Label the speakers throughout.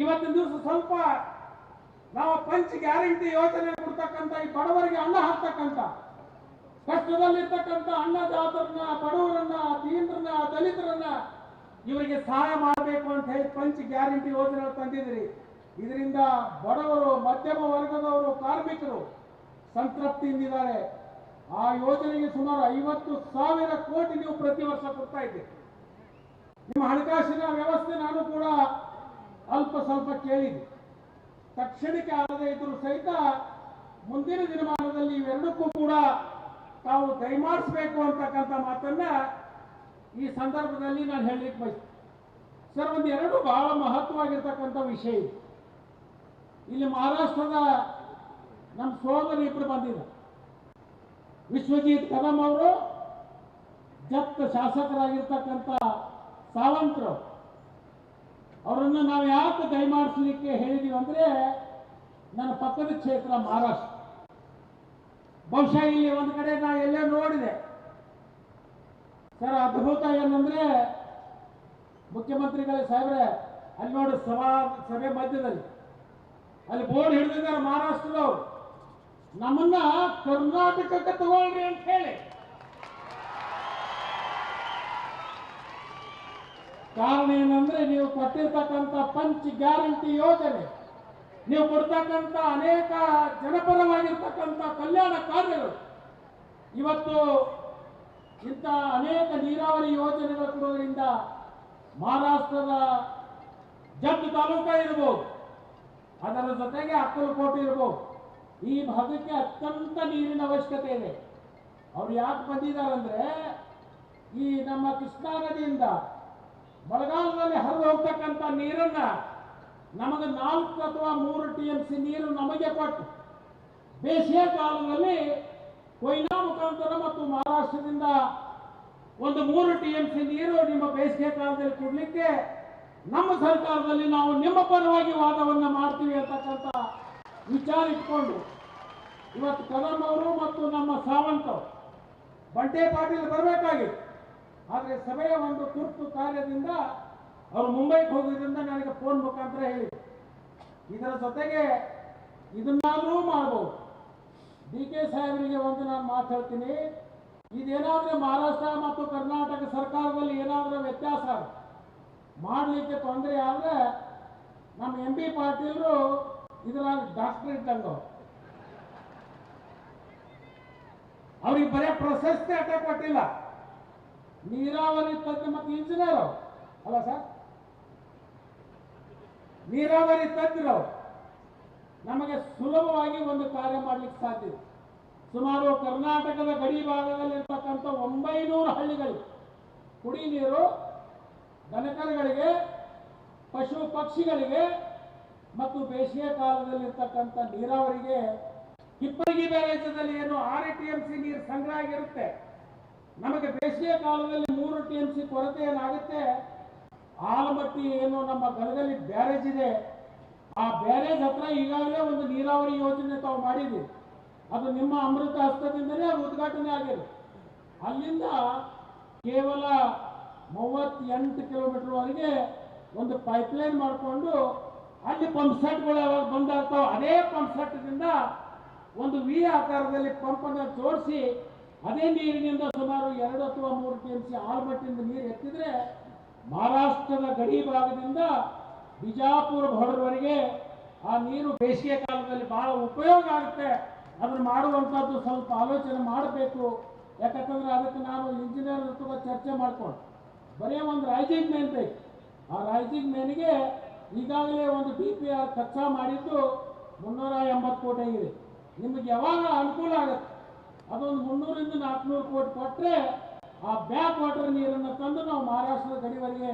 Speaker 1: ಇವತ್ತಿನ ದಿವಸ ಸ್ವಲ್ಪ ನಾವು ಪಂಚ್ ಗ್ಯಾರಂಟಿ ಯೋಜನೆ ಕೊಡ್ತಕ್ಕಂಥ ಈ ಬಡವರಿಗೆ ಅನ್ನ ಹಾಕ್ತಕ್ಕಂಥ, ಕಷ್ಟದಲ್ಲಿರ್ತಕ್ಕಂಥ ಅನ್ನದಾತರನ್ನ, ಬಡವರನ್ನ, ದೀನರನ್ನ, ದಲಿತರನ್ನ ಇವರಿಗೆ ಸಹಾಯ ಮಾಡಬೇಕು ಅಂತ ಹೇಳಿ ಪಂಚ್ ಗ್ಯಾರಂಟಿ ಯೋಜನೆ ತಂದಿದ್ರಿ ಇದರಿಂದ ಬಡವರು, ಮಧ್ಯಮ ವರ್ಗದವರು, ಕಾರ್ಮಿಕರು ಸಂತೃಪ್ತಿಯಿಂದಿದ್ದಾರೆ ಆ ಯೋಜನೆಗೆ ಸುಮಾರು ಐವತ್ತು ಸಾವಿರ ಕೋಟಿ ನೀವು ಪ್ರತಿ ವರ್ಷ ಕೊಡ್ತಾ ಇದ್ದೀರಿ. ನಿಮ್ಮ ಹಣಕಾಸಿನ ವ್ಯವಸ್ಥೆ ನಾನು ಕೂಡ ಅಲ್ಪ ಸ್ವಲ್ಪ ಕೇಳಿದೆ. ತಕ್ಷಣಕ್ಕೆ ಆಗದೇ ಇದ್ದರೂ ಸಹಿತ ಮುಂದಿನ ದಿನಮಾನದಲ್ಲಿ ಇವೆರಡಕ್ಕೂ ಕೂಡ ತಾವು ದಯಮಾಡಿಸ್ಬೇಕು ಅಂತಕ್ಕಂಥ ಮಾತನ್ನ ಈ ಸಂದರ್ಭದಲ್ಲಿ ನಾನು ಹೇಳಲಿಕ್ಕೆ ಬಯಸ್ತೀನಿ. ಸರ್, ಒಂದು ಎರಡು ಬಹಳ ಮಹತ್ವವಾಗಿರ್ತಕ್ಕಂಥ ವಿಷಯ ಇದೆ. ಇಲ್ಲಿ ಮಹಾರಾಷ್ಟ್ರದ ನಮ್ಮ ಸೋದರಿ ಇಬ್ಬರು ಬಂದಿದ್ದಾರೆ. ವಿಶ್ವಜಿತ್ ಕದಂ ಅವರು ಜಪ್ತ ಶಾಸಕರಾಗಿರ್ತಕ್ಕಂಥ ಸಾವಂತರು ಅವರನ್ನು ನಾವು ಯಾಕೆ ದಯಮಾಡಿಸ್ಲಿಕ್ಕೆ ಹೇಳಿದೀವಿ ಅಂದರೆ, ನನ್ನ ಪಕ್ಕದ ಕ್ಷೇತ್ರ ಮಹಾರಾಷ್ಟ್ರ. ಬಹುಶಃ ಇಲ್ಲಿ ಒಂದು ಕಡೆ ನಾ ಎಲ್ಲೇ ನೋಡಿದೆ. ಸರ್, ಅದ್ಭುತ ಏನಂದ್ರೆ, ಮುಖ್ಯಮಂತ್ರಿಗಳೇ ಸಾಹೇಬ್ರೆ, ಅಲ್ಲಿ ನೋಡಿ ಸಭಾ, ಸಭೆ ಮಧ್ಯದಲ್ಲಿ. ಅಲ್ಲಿ ಬೋರ್ಡ್ ಹಿಡಿದಿದ್ದಾರೆ ಮಹಾರಾಷ್ಟ್ರದವರು. ನಮ್ಮನ್ನ ಕರ್ನಾಟಕಕ್ಕೆ ತಗೊಳ್ರಿ ಅಂತ ಹೇಳಿ. ಕಾರಣ ಏನಂದ್ರೆ ನೀವು ಕೊಟ್ಟಿರ್ತಕ್ಕಂಥ ಪಂಚ್ ಗ್ಯಾರಂಟಿ ಯೋಜನೆ, ನೀವು ಕೊಡ್ತಕ್ಕಂಥ ಅನೇಕ ಜನಪರವಾಗಿರ್ತಕ್ಕಂಥ ಕಲ್ಯಾಣ ಕಾರ್ಯಗಳು. ಇವತ್ತು ಇಂಥ ಅನೇಕ ನೀರಾವರಿ ಯೋಜನೆಗಳು ಕೊಡೋದ್ರಿಂದ ಮಹಾರಾಷ್ಟ್ರದ ಜಗ್ ತಾಲೂಕ ಇರ್ಬೋದು, ಅದರ ಜೊತೆಗೆ ಅಕ್ಕಲಕೋಟೆ ಇರ್ಬೋದು. ಈ ಭಾಗಕ್ಕೆ ಅತ್ಯಂತ ನೀರಿನ ಅವಶ್ಯಕತೆ ಇದೆ. ಅವ್ರು ಯಾಕೆ ಬಂದಿದ್ದಾರೆ ಅಂದ್ರೆ ಈ ನಮ್ಮ ಕೃಷ್ಣಾ ನದಿಯಿಂದ ಬರಗಾಲದಲ್ಲಿ ಹರಿದು ಹೋಗ್ತಕ್ಕಂಥ ನೀರನ್ನ ನಮಗೆ ನಾಲ್ಕು ಅಥವಾ ಮೂರು ಟಿ ಎಂ ಸಿ ನೀರು ನಮಗೆ ಕೊಟ್ಟು ಬೇಸಿಗೆ ಕಾಲದಲ್ಲಿ ಕೊಯ್ನಾ ಮುಖಾಂತರ ಮತ್ತು ಮಹಾರಾಷ್ಟ್ರದಿಂದ ಒಂದು ಮೂರು ಟಿ ಎಂ ಸಿ ನೀರು ನಿಮ್ಮ ಬೇಸಿಗೆ ಕಾಲದಲ್ಲಿ ಕೊಡ್ಲಿಕ್ಕೆ ನಮ್ಮ ಸರ್ಕಾರದಲ್ಲಿ ನಾವು ನಿಮ್ಮ ಪರವಾಗಿ ವಾದವನ್ನು ಮಾಡ್ತೀವಿ ಅಂತಕ್ಕಂಥ ವಿಚಾರ ಇಟ್ಕೊಂಡು ಇವತ್ತು ಕದಂ ಅವರು ಮತ್ತು ನಮ್ಮ ಸಾವಂತ್ ಬಂಟೆ ಪಾಟೀಲ್ ಬರಬೇಕಾಗಿತ್ತು. ಆದರೆ ಸಭೆಯ ಒಂದು ತುರ್ತು ಕಾರ್ಯದಿಂದ ಅವರು ಮುಂಬೈಗೆ ಹೋಗೋದ್ರಿಂದ ನನಗೆ ಫೋನ್ ಮುಖಾಂತರ ಹೇಳಿ ಇದರ ಜೊತೆಗೆ ಇದನ್ನಾದರೂ ಮಾಡಬಹುದು ಡಿ ಕೆ ಸಾಹೇಬರಿಗೆ ಒಂದು ನಾನು ಮಾತು ಹೇಳ್ತೀನಿ. ಇದೇನಾದ್ರೆ ಮಹಾರಾಷ್ಟ್ರ ಮತ್ತು ಕರ್ನಾಟಕ ಸರ್ಕಾರದಲ್ಲಿ ಏನಾದರೂ ವ್ಯತ್ಯಾಸ ಮಾಡಲಿಕ್ಕೆ ತೊಂದರೆ ಆದರೆ ನಮ್ಮ ಎಂ ಬಿ ಪಾಟೀಲ್ರು ಇದರ ಡಾಕ್ಟರ್ ಇದ್ದಂಗೆ ಅವ್ರು. ಅವ್ರಿಗೆ ಬರೀ ಪ್ರಶಸ್ತಿ ಅಟ್ಟ ಕೊಟ್ಟಿಲ್ಲ. ನೀರಾವರಿ ತಜ್ಞ ಮತ್ತು ಇಂಜಿನಿಯರ್ ಅಲ್ಲ ಸರ್ ನೀರಾವರಿ ತಜ್ಞರು. ನಮಗೆ ಸುಲಭವಾಗಿ ಒಂದು ಕಾರ್ಯ ಮಾಡಲಿಕ್ಕೆ ಸಾಧ್ಯ. ಸುಮಾರು ಕರ್ನಾಟಕದ ಗಡಿ ಭಾಗದಲ್ಲಿರ್ತಕ್ಕಂಥ ಒಂಬೈನೂರು ಹಳ್ಳಿಗಳು ಕುಡಿ ನೀರು, ದನಕರುಗಳಿಗೆ, ಪಶು ಪಕ್ಷಿಗಳಿಗೆ ಮತ್ತು ಬೇಸಿಗೆ ಕಾಲದಲ್ಲಿರ್ತಕ್ಕಂಥ ನೀರಾವರಿಗೆ ಹಿಪ್ಪರಗಿ ಬ್ಯಾರೇಜದಲ್ಲಿ ಏನು ಆರು ಟಿ ಎಂ ಸಿ ನೀರು ಸಂಗ್ರಹ ಆಗಿರುತ್ತೆ ನಮಗೆ ಬೇಸಿಗೆ ಕಾಲದಲ್ಲಿ ಮೂರು ಟಿ ಎಂ ಸಿ ಕೊರತೆ ಏನಾಗುತ್ತೆ? ಆಲಮಟ್ಟಿ ಏನು ನಮ್ಮ ಗಲದಲ್ಲಿ ಬ್ಯಾರೇಜ್ ಇದೆ. ಆ ಬ್ಯಾರೇಜ್ ಹತ್ರ ಈಗಾಗಲೇ ಒಂದು ನೀರಾವರಿ ಯೋಜನೆ ತಾವು ಮಾಡಿದ್ವಿ. ಅದು ನಿಮ್ಮ ಅಮೃತ ಹಸ್ತದಿಂದಲೇ ಅದು ಉದ್ಘಾಟನೆ ಆಗಿದೆ. ಅಲ್ಲಿಂದ ಕೇವಲ ಮೂವತ್ತೆಂಟು ಕಿಲೋಮೀಟರ್ವರೆಗೆ ಒಂದು ಪೈಪ್ಲೈನ್ ಮಾಡಿಕೊಂಡು ಅಲ್ಲಿ ಪಂಪ್ ಸೆಟ್ಗಳು ಯಾವಾಗ ಬಂದಾಗ್ತಾವೆ ಅದೇ ಪಂಪ್ ಸೆಟ್ದಿಂದ ಒಂದು ವಿ ಆಕಾರದಲ್ಲಿ ಪಂಪನ್ನು ಜೋಡಿಸಿ ಅದೇ ನೀರಿನಿಂದ ಸುಮಾರು ಎರಡು ಅಥವಾ ಮೂರು ಟಿ ಎಂ ಸಿ ಆಲ್ಮಟ್ಟಿಂದ ನೀರು ಎತ್ತಿದ್ರೆ ಮಹಾರಾಷ್ಟ್ರದ ಗಡಿ ಭಾಗದಿಂದ ಬಿಜಾಪುರ ಬಾರ್ಡರ್ವರೆಗೆ ಆ ನೀರು ಬೇಸಿಗೆ ಕಾಲದಲ್ಲಿ ಬಹಳ ಉಪಯೋಗ ಆಗುತ್ತೆ. ಅದನ್ನು ಮಾಡುವಂಥದ್ದು ಸ್ವಲ್ಪ ಆಲೋಚನೆ ಮಾಡಬೇಕು. ಯಾಕಂತಂದ್ರೆ ಅದಕ್ಕೆ ನಾನು ಇಂಜಿನಿಯರ್ ತುಂಬ ಚರ್ಚೆ ಮಾಡಿಕೊಂಡು. ಬರೀ ಒಂದು ರೈಸಿಂಗ್ ಮೇನ್ ಬೇಕು. ಆ ರೈಸಿಂಗ್ ಮೇನ್ಗೆ ಈಗಾಗಲೇ ಒಂದು ಡಿ ಪಿ ಆರ್ ಕಚ್ಚಾ ಮಾಡಿದ್ದು ಮುನ್ನೂರ ಎಂಬತ್ತು ಕೋಟಿ ಆಗಿದೆ. ನಿಮಗೆ ಯಾವಾಗ ಅನುಕೂಲ ಆಗುತ್ತೆ? ಅದೊಂದು ಮುನ್ನೂರಿಂದ ನಾಲ್ಕುನೂರು ಕೋಟಿ ಕೊಟ್ಟರೆ ಆ ಬ್ಯಾಕ್ ವಾಟರ್ ನೀರನ್ನು ತಂದು ನಾವು ಮಹಾರಾಷ್ಟ್ರದ ಗಡಿವರೆಗೆ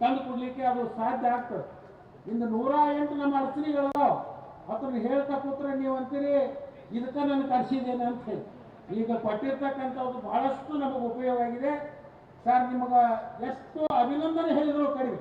Speaker 1: ತಂದು ಕೊಡಲಿಕ್ಕೆ ಅದು ಸಾಧ್ಯ ಆಗ್ತದೆ. ಇಂದು ನೂರ ಎಂಟು ನಮ್ಮ ಅಡಚಣೆಗಳದಾವ ಅದನ್ನು ಹೇಳ್ತಾ ಕೂತ್ರೆ ನೀವು ಅಂತೀರಿ, ಇದಕ್ಕೆ ನಾನು ಕರೆಸಿದ್ದೇನೆ ಅಂತ ಹೇಳಿ. ಈಗ ಕೊಟ್ಟಿರ್ತಕ್ಕಂಥದ್ದು ಬಹಳಷ್ಟು ನಮಗೆ ಉಪಯೋಗ ಆಗಿದೆ. ಸರ್, ನಿಮಗೆ ಎಷ್ಟು ಅಭಿನಂದನೆ ಹೇಳಿದ್ರು ಕಡಿಮೆ.